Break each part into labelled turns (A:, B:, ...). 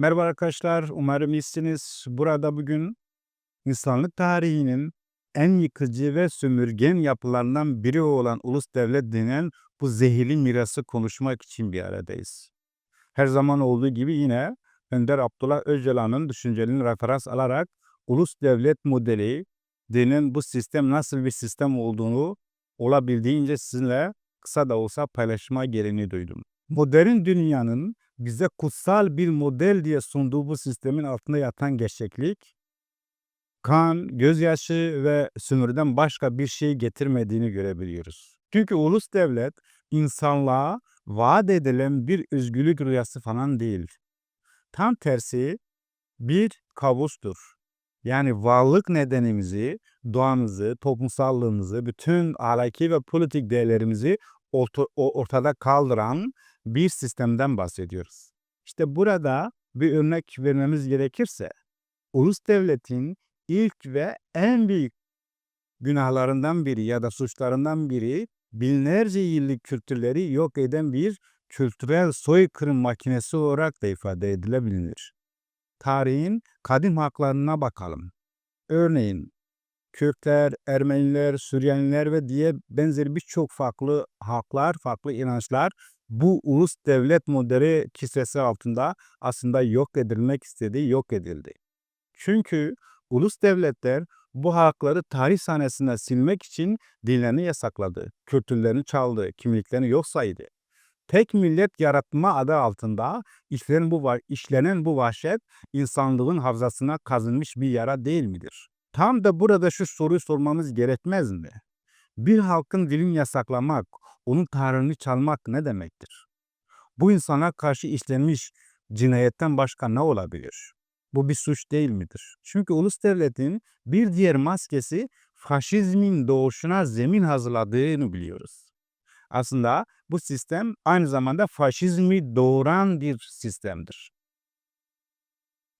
A: Merhaba arkadaşlar, umarım iyisiniz. Burada bugün insanlık tarihinin en yıkıcı ve sömürgen yapılarından biri olan ulus devlet denen bu zehirli mirası konuşmak için bir aradayız. Her zaman olduğu gibi yine Önder Abdullah Öcalan'ın düşüncelerini referans alarak ulus devlet modeli denen bu sistem nasıl bir sistem olduğunu olabildiğince sizinle kısa da olsa paylaşma gereğini duydum. Modern dünyanın bize kutsal bir model diye sunduğu bu sistemin altında yatan gerçeklik, kan, gözyaşı ve sömürüden başka bir şey getirmediğini görebiliyoruz. Çünkü ulus devlet insanlığa vaat edilen bir özgürlük rüyası falan değil. Tam tersi bir kabustur. Yani varlık nedenimizi, doğamızı, toplumsallığımızı, bütün ahlaki ve politik değerlerimizi ortada kaldıran bir sistemden bahsediyoruz. İşte burada bir örnek vermemiz gerekirse, ulus devletin ilk ve en büyük günahlarından biri ya da suçlarından biri binlerce yıllık kültürleri yok eden bir kültürel soykırım makinesi olarak da ifade edilebilir. Tarihin kadim haklarına bakalım. Örneğin Kürtler, Ermeniler, Süryaniler ve diye benzeri birçok farklı halklar, farklı inançlar bu ulus devlet modeli kisvesi altında aslında yok edilmek istediği yok edildi. Çünkü ulus devletler bu hakları tarih sahnesinde silmek için dinlerini yasakladı, kültürlerini çaldı, kimliklerini yok saydı. Tek millet yaratma adı altında işlenen bu, işlenen bu vahşet insanlığın hafızasına kazınmış bir yara değil midir? Tam da burada şu soruyu sormamız gerekmez mi? Bir halkın dilini yasaklamak, onun tarihini çalmak ne demektir? Bu insana karşı işlenmiş cinayetten başka ne olabilir? Bu bir suç değil midir? Çünkü ulus devletin bir diğer maskesi faşizmin doğuşuna zemin hazırladığını biliyoruz. Aslında bu sistem aynı zamanda faşizmi doğuran bir sistemdir.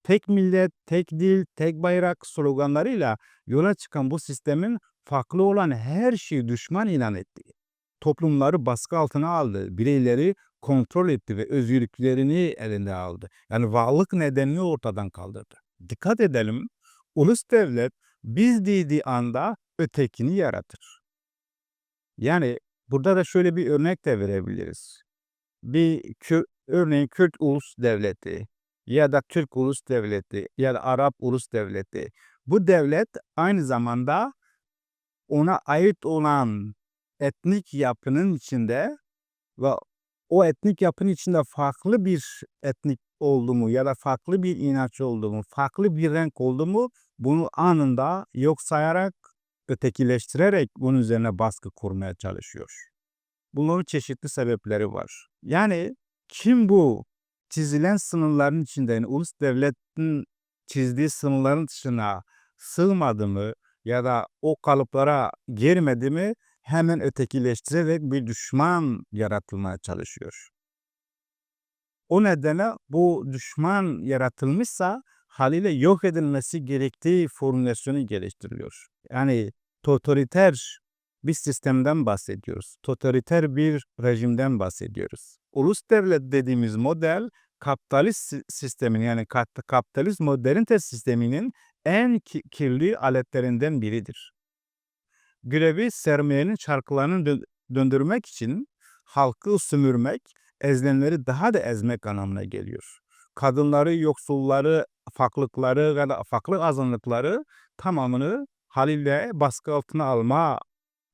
A: Tek millet, tek dil, tek bayrak sloganlarıyla yola çıkan bu sistemin farklı olan her şeyi düşman ilan ettiği, toplumları baskı altına aldı, bireyleri kontrol etti ve özgürlüklerini elinde aldı. Yani varlık nedenini ortadan kaldırdı. Dikkat edelim, ulus devlet biz dediği anda ötekini yaratır. Yani burada da şöyle bir örnek de verebiliriz. Bir Kürt, örneğin Kürt ulus devleti ya da Türk ulus devleti ya da Arap ulus devleti. Bu devlet aynı zamanda ona ait olan etnik yapının içinde ve o etnik yapının içinde farklı bir etnik oldu mu ya da farklı bir inanç oldu mu, farklı bir renk oldu mu bunu anında yok sayarak, ötekileştirerek bunun üzerine baskı kurmaya çalışıyor. Bunların çeşitli sebepleri var. Yani kim bu çizilen sınırların içinde yani ulus devletin çizdiği sınırların dışına sığmadı mı ya da o kalıplara girmedi mi hemen ötekileştirerek bir düşman yaratılmaya çalışıyor. O nedenle bu düşman yaratılmışsa haliyle yok edilmesi gerektiği formülasyonu geliştiriliyor. Yani totaliter bir sistemden bahsediyoruz. Totaliter bir rejimden bahsediyoruz. Ulus devlet dediğimiz model kapitalist sistemin yani kapitalist modernite sisteminin en kirli aletlerinden biridir. Görevi sermayenin çarklarını döndürmek için halkı sömürmek, ezilenleri daha da ezmek anlamına geliyor. Kadınları, yoksulları, farklılıkları ya da farklı azınlıkları tamamını haliyle baskı altına alma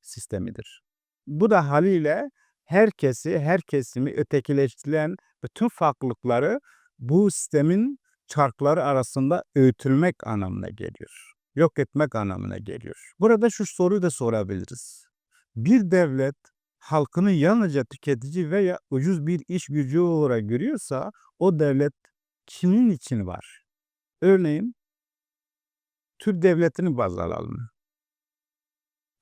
A: sistemidir. Bu da haliyle herkesi, her kesimi ötekileştirilen bütün farklılıkları bu sistemin çarkları arasında öğütülmek anlamına geliyor. Yok etmek anlamına geliyor. Burada şu soruyu da sorabiliriz. Bir devlet halkını yalnızca tüketici veya ucuz bir iş gücü olarak görüyorsa o devlet kimin için var? Örneğin Türk devletini baz alalım.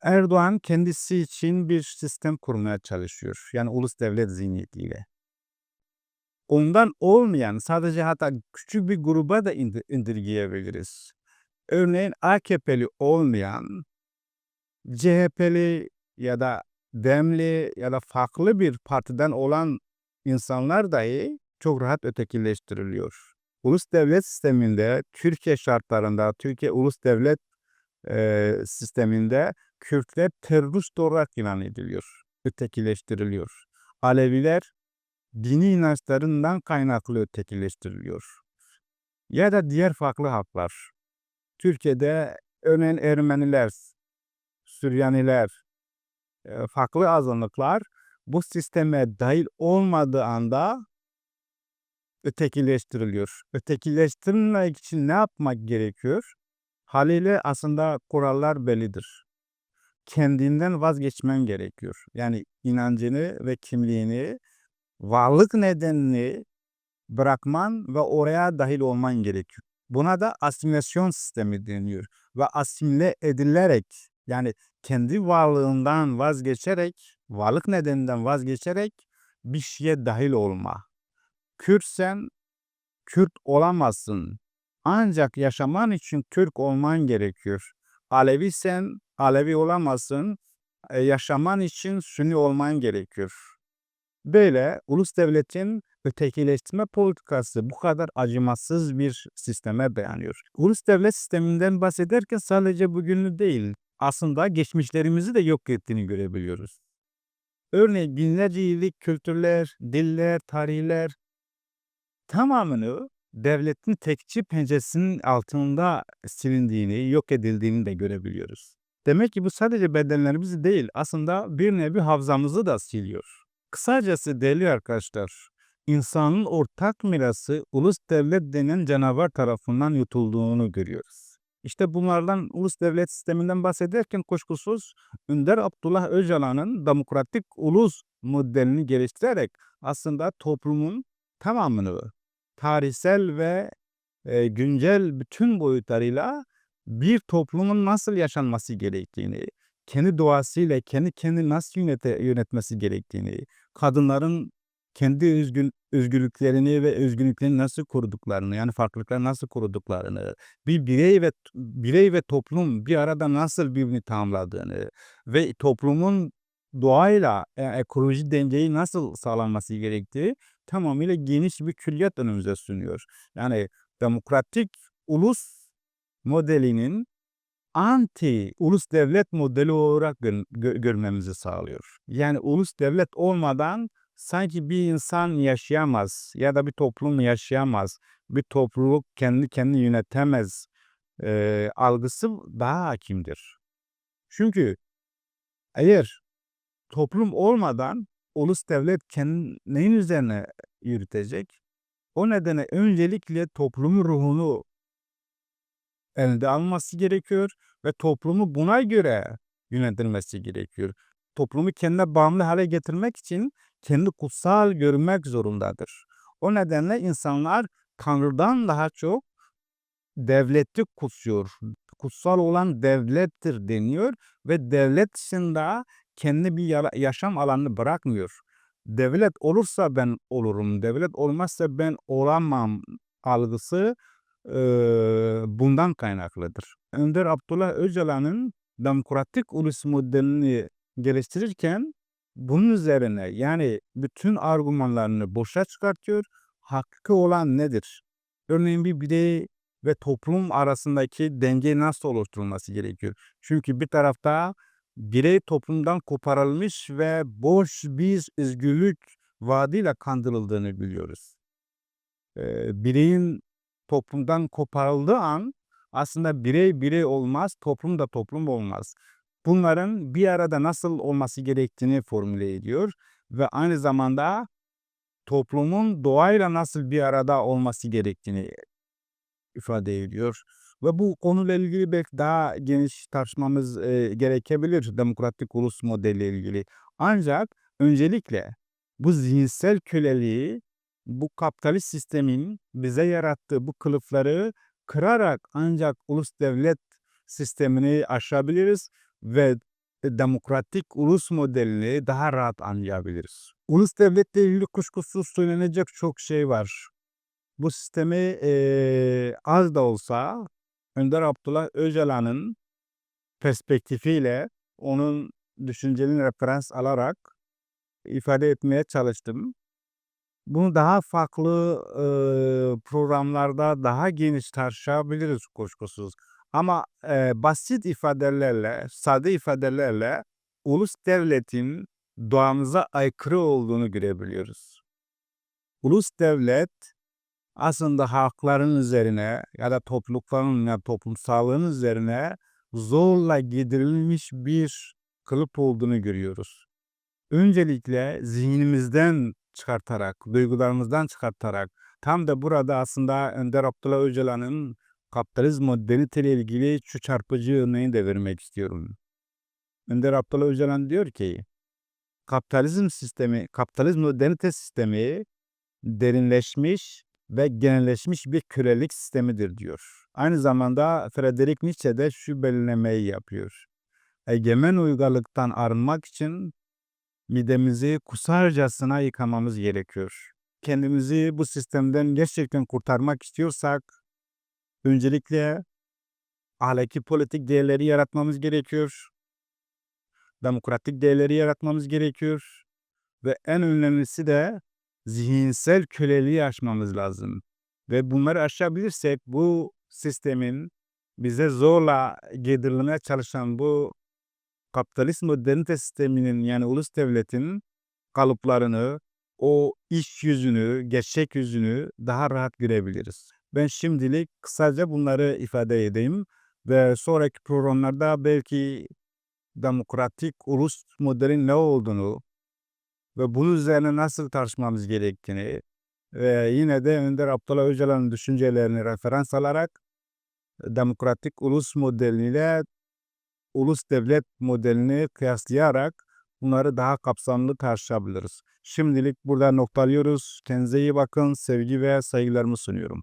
A: Erdoğan kendisi için bir sistem kurmaya çalışıyor. Yani ulus devlet zihniyetiyle. Ondan olmayan sadece hatta küçük bir gruba da indirgeyebiliriz. Örneğin AKP'li olmayan, CHP'li ya da DEM'li ya da farklı bir partiden olan insanlar dahi çok rahat ötekileştiriliyor. ulus devlet sisteminde, Türkiye şartlarında, Türkiye ulus devlet eee, sisteminde Kürtler terörist olarak ilan ediliyor, ötekileştiriliyor. Aleviler dini inançlarından kaynaklı ötekileştiriliyor. Ya da diğer farklı halklar. Türkiye'de örneğin Ermeniler, Süryaniler, eee, farklı azınlıklar bu sisteme dahil olmadığı anda ötekileştiriliyor. Ötekileştirilmek için ne yapmak gerekiyor? Haliyle aslında kurallar bellidir. Kendinden vazgeçmen gerekiyor. Yani inancını ve kimliğini, varlık nedenini bırakman ve oraya dahil olman gerekiyor. Buna da asimilasyon sistemi deniyor. Ve asimile edilerek yani kendi varlığından vazgeçerek, varlık nedeninden vazgeçerek bir şeye dahil olma. Kürtsen Kürt olamazsın. Ancak yaşaman için Türk olman gerekiyor. Alevisen Alevi olamazsın. E, yaşaman için Sünni olman gerekiyor. Böyle ulus devletin ötekileştirme politikası bu kadar acımasız bir sisteme dayanıyor. Ulus devlet sisteminden bahsederken sadece bugünü değil, aslında geçmişlerimizi de yok ettiğini görebiliyoruz. Örneğin binlerce yıllık kültürler, diller, tarihler tamamını devletin tekçi pençesinin altında silindiğini, yok edildiğini de görebiliyoruz. Demek ki bu sadece bedenlerimizi değil, aslında bir nevi hafızamızı da siliyor. Kısacası değerli arkadaşlar, insanın ortak mirası ulus devlet denen canavar tarafından yutulduğunu görüyoruz. İşte bunlardan ulus devlet sisteminden bahsederken kuşkusuz Önder Abdullah Öcalan'ın demokratik ulus modelini geliştirerek aslında toplumun tamamını tarihsel ve e, güncel bütün boyutlarıyla bir toplumun nasıl yaşanması gerektiğini, kendi doğasıyla kendi kendini nasıl yönete, yönetmesi gerektiğini, kadınların kendi özgün, özgürlüklerini ve özgünlüklerini nasıl koruduklarını, yani farklılıkları nasıl koruduklarını, bir birey ve birey ve toplum bir arada nasıl birbirini tamamladığını ve toplumun doğayla e, ekoloji dengeyi nasıl sağlanması gerektiği tamamıyla geniş bir külliyat önümüze sunuyor. Yani demokratik ulus modelinin anti ulus devlet modeli olarak gö- gö- görmemizi sağlıyor. Yani ulus devlet olmadan sanki bir insan yaşayamaz ya da bir toplum yaşayamaz. Bir topluluk kendi kendini yönetemez e, algısı daha hakimdir. Çünkü eğer toplum olmadan ulus devlet kendi neyin üzerine yürütecek? O nedenle öncelikle toplumun ruhunu elde alması gerekiyor ve toplumu buna göre yönetilmesi gerekiyor. Toplumu kendine bağımlı hale getirmek için kendi kutsal görmek zorundadır. O nedenle insanlar Tanrı'dan daha çok devleti kutsuyor. Kutsal olan devlettir deniyor ve devlet dışında kendi bir yaşam alanını bırakmıyor. Devlet olursa ben olurum, devlet olmazsa ben olamam algısı e, bundan kaynaklıdır. Önder Abdullah Öcalan'ın demokratik ulus modelini geliştirirken bunun üzerine yani bütün argümanlarını boşa çıkartıyor. Hakkı olan nedir? Örneğin bir birey ve toplum arasındaki denge nasıl oluşturulması gerekiyor? Çünkü bir tarafta birey toplumdan koparılmış ve boş bir özgürlük vaadiyle kandırıldığını biliyoruz. Ee, bireyin toplumdan koparıldığı an aslında birey birey olmaz, toplum da toplum olmaz. Bunların bir arada nasıl olması gerektiğini formüle ediyor ve aynı zamanda toplumun doğayla nasıl bir arada olması gerektiğini ifade ediyor. Ve bu konuyla ilgili belki daha geniş tartışmamız e, gerekebilir demokratik ulus modeliyle ilgili. Ancak öncelikle bu zihinsel köleliği bu kapitalist sistemin bize yarattığı bu kılıfları kırarak ancak ulus devlet sistemini aşabiliriz ve demokratik ulus modelini daha rahat anlayabiliriz. Ulus devletle ilgili kuşkusuz söylenecek çok şey var. Bu sistemi e, az da olsa Önder Abdullah Öcalan'ın perspektifiyle onun düşüncelerini referans alarak ifade etmeye çalıştım. Bunu daha farklı, ııı, programlarda daha geniş tartışabiliriz kuşkusuz. Ama, eee, basit ifadelerle, sade ifadelerle ulus devletin doğamıza aykırı olduğunu görebiliyoruz. Ulus devlet aslında halkların üzerine ya da toplulukların ya toplumsallığın üzerine zorla giydirilmiş bir kılıf olduğunu görüyoruz. Öncelikle zihnimizden çıkartarak, duygularımızdan çıkartarak tam da burada aslında Önder Abdullah Öcalan'ın kapitalizm modernite ile ilgili şu çarpıcı örneğini de vermek istiyorum. Önder Abdullah Öcalan diyor ki, kapitalizm sistemi, kapitalizm modernite sistemi derinleşmiş ve genelleşmiş bir kölelik sistemidir diyor. Aynı zamanda Friedrich Nietzsche de şu belirlemeyi yapıyor. Egemen uygarlıktan arınmak için midemizi kusarcasına yıkamamız gerekiyor. Kendimizi bu sistemden gerçekten kurtarmak istiyorsak öncelikle ahlaki politik değerleri yaratmamız gerekiyor. Demokratik değerleri yaratmamız gerekiyor ve en önemlisi de zihinsel köleliği aşmamız lazım. Ve bunları aşabilirsek bu sistemin bize zorla giydirilmeye çalışan bu kapitalist modernite sisteminin yani ulus devletin kalıplarını, o iş yüzünü, gerçek yüzünü daha rahat görebiliriz. Ben şimdilik kısaca bunları ifade edeyim ve sonraki programlarda belki demokratik ulus modelin ne olduğunu ve bunun üzerine nasıl tartışmamız gerektiğini ve yine de Önder Abdullah Öcalan'ın düşüncelerini referans alarak demokratik ulus modeliyle ulus devlet modelini kıyaslayarak bunları daha kapsamlı tartışabiliriz. Şimdilik burada noktalıyoruz. Kendinize iyi bakın. Sevgi ve saygılarımı sunuyorum.